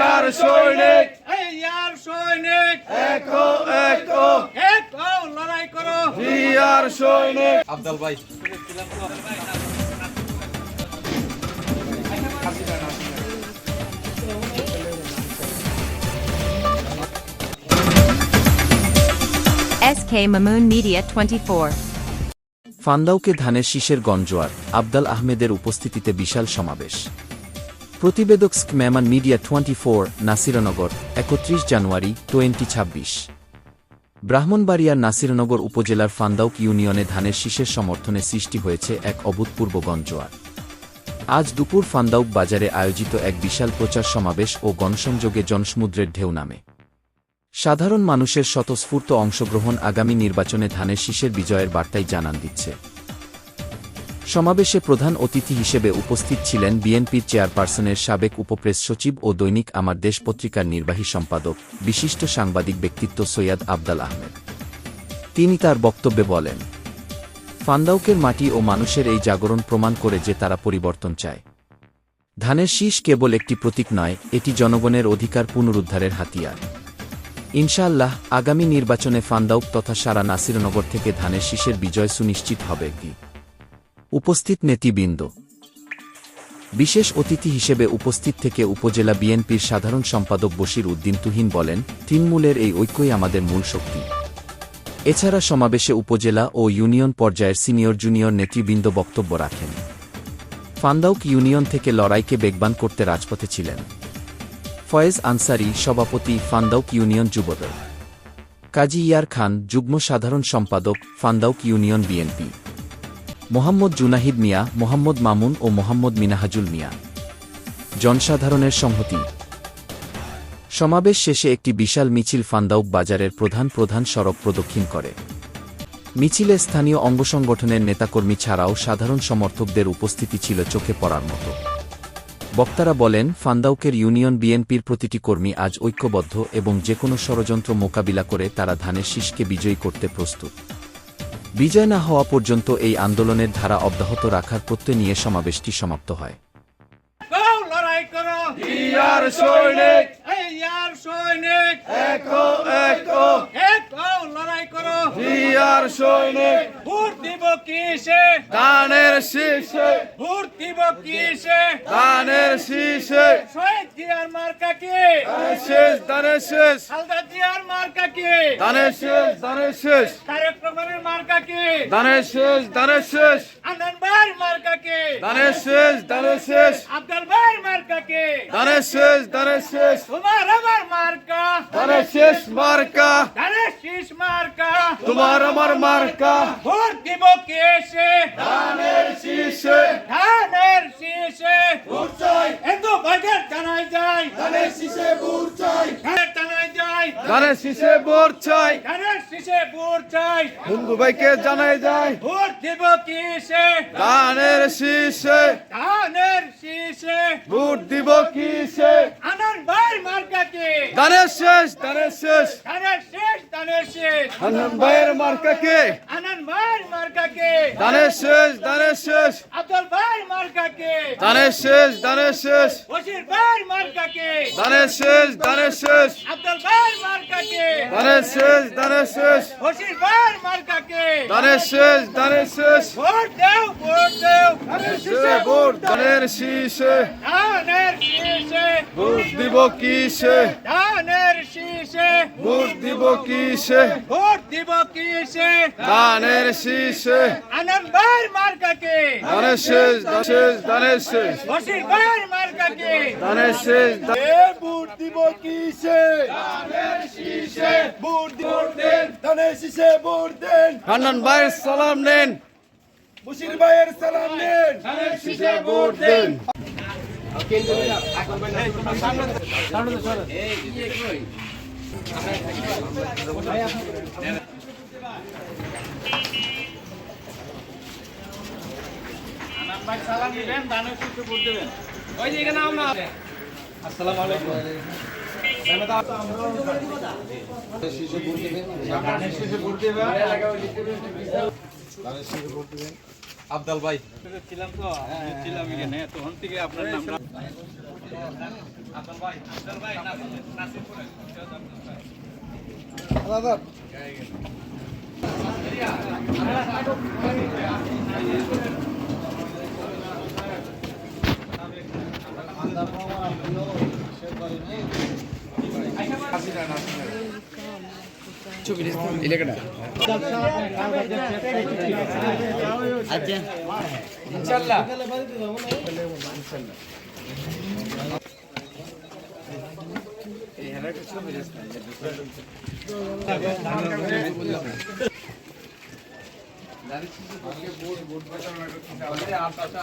ইয়ার সৈনিক। এই ইয়ার সৈনিক। একো একো। এক হও লড়াই করো। ইয়ার সৈনিক। আব্দাল ভাই। SK Mamoon Media 24. ফান্দাউকে ধানের শীষের গঞ্জোয়ার আবদাল আহমেদের উপস্থিতিতে বিশাল সমাবেশ। প্রতিবেদক স্কম্যামান মিডিয়া টোয়েন্টি ফোর, নাসিরনগর, একত্রিশ জানুয়ারি, টোয়েন্টি ছাব্বিশ। ব্রাহ্মণবাড়িয়ার নাসিরনগর উপজেলার ফান্দাউক ইউনিয়নে ধানের শীষের সমর্থনে সৃষ্টি হয়েছে এক অভূতপূর্ব গঞ্জোয়ার আজ দুপুর ফান্দাউক বাজারে আয়োজিত এক বিশাল প্রচার সমাবেশ ও গণসংযোগে জনসমুদ্রের ঢেউ নামে। সাধারণ মানুষের স্বতঃস্ফূর্ত অংশগ্রহণ আগামী নির্বাচনে ধানের শীষের বিজয়ের বার্তাই জানান দিচ্ছে। সমাবেশে প্রধান অতিথি হিসেবে উপস্থিত ছিলেন বিএনপির চেয়ারপারসনের সাবেক উপপ্রেস সচিব ও দৈনিক আমার দেশ পত্রিকার নির্বাহী সম্পাদক, বিশিষ্ট সাংবাদিক ব্যক্তিত্ব সৈয়দ আবদাল আহমেদ। তিনি তার বক্তব্যে বলেন, ফান্দাউকের মাটি ও মানুষের এই জাগরণ প্রমাণ করে যে তারা পরিবর্তন চায়। ধানের শীষ কেবল একটি প্রতীক নয়, এটি জনগণের অধিকার পুনরুদ্ধারের হাতিয়ার। ইনশাআল্লাহ, আগামী নির্বাচনে ফান্দাউক তথা সারা নাসিরনগর থেকে ধানের শীষের বিজয় সুনিশ্চিত হবে। কি উপস্থিত নেতৃবৃন্দ। বিশেষ অতিথি হিসেবে উপস্থিত থেকে উপজেলা বিএনপির সাধারণ সম্পাদক বশির উদ্দিন তুহিন বলেন, তৃণমূলের এই ঐক্যই আমাদের মূল শক্তি। এছাড়া সমাবেশে উপজেলা ও ইউনিয়ন পর্যায়ের সিনিয়র জুনিয়র নেতৃবৃন্দ বক্তব্য রাখেন। ফান্দাউক ইউনিয়ন থেকে লড়াইকে বেগবান করতে রাজপথে ছিলেন। ফয়েজ আনসারি সভাপতি ফান্দাউক ইউনিয়ন যুবদল। কাজী ইয়ার খান, যুগ্ম সাধারণ সম্পাদক, ফান্দাউক ইউনিয়ন বিএনপি। মোহাম্মদ জুনাহিদ মিয়া, মোহাম্মদ মামুন ও মোহাম্মদ মিনাহাজুল মিয়া। জনসাধারণের সংহতি। সমাবেশ শেষে একটি বিশাল মিছিল ফান্দাউক বাজারের প্রধান প্রধান সড়ক প্রদক্ষিণ করে। মিছিলে স্থানীয় অঙ্গসংগঠনের নেতাকর্মী ছাড়াও সাধারণ সমর্থকদের উপস্থিতি ছিল চোখে পড়ার মতো। বক্তারা বলেন, ফান্দাউকের ইউনিয়ন বিএনপির প্রতিটি কর্মী আজ ঐক্যবদ্ধ এবং যে কোনো ষড়যন্ত্র মোকাবিলা করে তারা ধানের শীষকে বিজয়ী করতে প্রস্তুত। বিজয় না হওয়া পর্যন্ত এই আন্দোলনের ধারা অব্যাহত রাখার প্রত্যয় নিয়ে সমাবেশটি সমাপ্ত হয়। সৈনিক। কিসে? ধানের শীষে ভোট দিব কিসে? ধানের শীষে শহীদ জিয়ার মার্কা কি? শেষ ধানের শেষ। হালদা জিয়ার মার্কা কি? ধানের শেষ ধানের শেষ। তারেক রহমানের মার্কা কি? ধানের শেষ ধানের শেষ। আনন্দ ভাইয়ের মার্কা কি? ধানের শেষ ধানের শেষ। আব্দুল ভাইয়ের মার্কা কি? ধানের শেষ ধানের শেষ। তোমার আমার মার্কা। ধানের শেষ মার্কা। ধানের শীষ মার্কা। তোমার আমার মার্কা। ভোট দিব কেসে ধানের শীষে। ধানের শীষে। ভোট চাই হিন্দু বাজার জানাই যায় ধানের শীষে ভোট চাই ধানের জানাই যায় ধানের শীষে ভোট চাই। ধানের শীষে ভোট চাই? বন্ধু ভাইকে জানাই যায় ভোট দিব কিসে? ধানের শীষে ধানের শীষে ভোট দিব কিসে? আনন্দ ভাই মার্কা কি ধানের শেষ ধানের শেষ। ধানের শেষ ধানের শেষ। ভাইয়ের মার্কা কে আনন্দ ভাইয়ের মার্কা কি ধানের শেষ ধানের শেষ। আব্দুল ভাইয়ের মার্কা কি ধানের শেষ ধানের শেষ। বশির ভাইয়ের মার্কা কি ধানের শেষ ধানের শেষ। আব্দুল ভাইয়ের মার্কা কি ধানের শেষ ধানের শেষ। বশির ভাইয়ের মার্কা কি ধানের শেষ ধানের শেষ। ভোট দেও ভোট দেও। শীষে ভোট ধানের শীষে। ধানের শীষে। ভোট দিব কিসে? ধানের শীষে। ভোট দিব কিসে? ভোট দিব কিসে? ধানের শীষে। আনন্দ ভাইয়ের মার্কা কি ধানের শেষ ধানের শেষ ধানের শেষ। বশির ভাইয়ের মার্কা কি ধানের শেষ দিব কিসে? ধানের শীষে ভোট দেন ধানের শীষে ভোট দেন। হান্নান ভাইয়ের সালাম নেন। বশির ভাইয়ের সালাম দেন ধানের শীষে ভোট দেন। সালাম দিবেন ধানের শীষে ভোট দেবেন। ওই যে এখানে আমরা আসসালামু আলাইকুম। আবদাল ভাই। ছিলাম তো ছিলাম এখানে তখন থেকে আপনার ಇಲ್ಲಗಡೆ ಅಜ್ಜೆ ಇನ್ಶಲ್ಲ बोर्ड बोर्ड पर आप टाका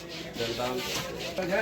রাজমান থেকে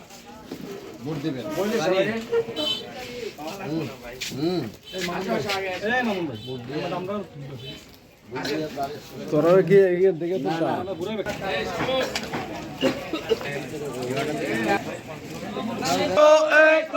হ্যাঁ, স্যার। তোরা কি দেখে তো এক